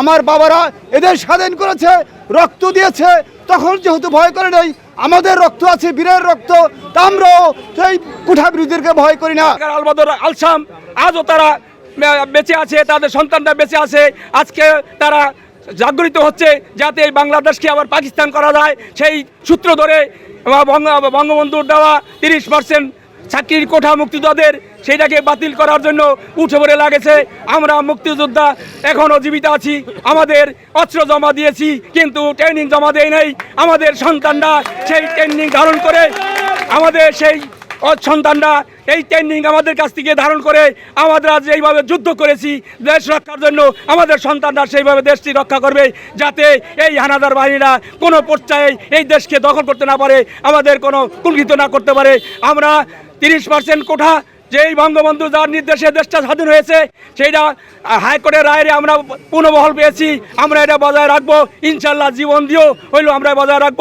আমার বাবারা এদের স্বাধীন করেছে, রক্ত দিয়েছে, তখন যেহেতু ভয় করে নেই, আমাদের রক্ত আছে, বীরের রক্ত, তা আমরাও সেই কুঠা বিরোধীদেরকে ভয় করি না। আলবাদর আলসাম আজও তারা বেঁচে আছে, তাদের সন্তানরা বেঁচে আছে, আজকে তারা জাগরিত হচ্ছে যাতে এই বাংলাদেশকে আবার পাকিস্তান করা যায়। সেই সূত্র ধরে বঙ্গবন্ধুর দেওয়া তিরিশ পার্সেন্ট চাকরির কোঠা মুক্তিযোদ্ধাদের সেইটাকে বাতিল করার জন্য উঠে পড়ে লাগেছে। আমরা মুক্তিযোদ্ধা এখনও জীবিত আছি। আমাদের অস্ত্র জমা দিয়েছি, কিন্তু ট্রেনিং জমা দেয় নাই। আমাদের সন্তানরা সেই ট্রেনিং ধারণ করে, আমাদের সেই সন্তানরা এই ট্রেনিং আমাদের কাছ থেকে ধারণ করে আমরা যেইভাবে যুদ্ধ করেছি, দেশ রক্ষার জন্য আমাদের সন্তানরা সেইভাবে দেশটি রক্ষা করবে যাতে এই হানাদার বাহিনীরা কোনো পর্যায়ে এই দেশকে দখল করতে না পারে, আমাদের কোনো কুণ্ঠিত না করতে পারে। আমরা তিরিশ পার্সেন্ট কোঠা যেই বঙ্গবন্ধু যার নির্দেশে দেশটা স্বাধীন হয়েছে, সেইটা হাইকোর্টের রায়ে আমরা পুনর্বহল পেয়েছি। আমরা এটা বজায় রাখব, ইনশাল্লাহ জীবন দিয়েও হইলেও আমরা বজায় রাখব।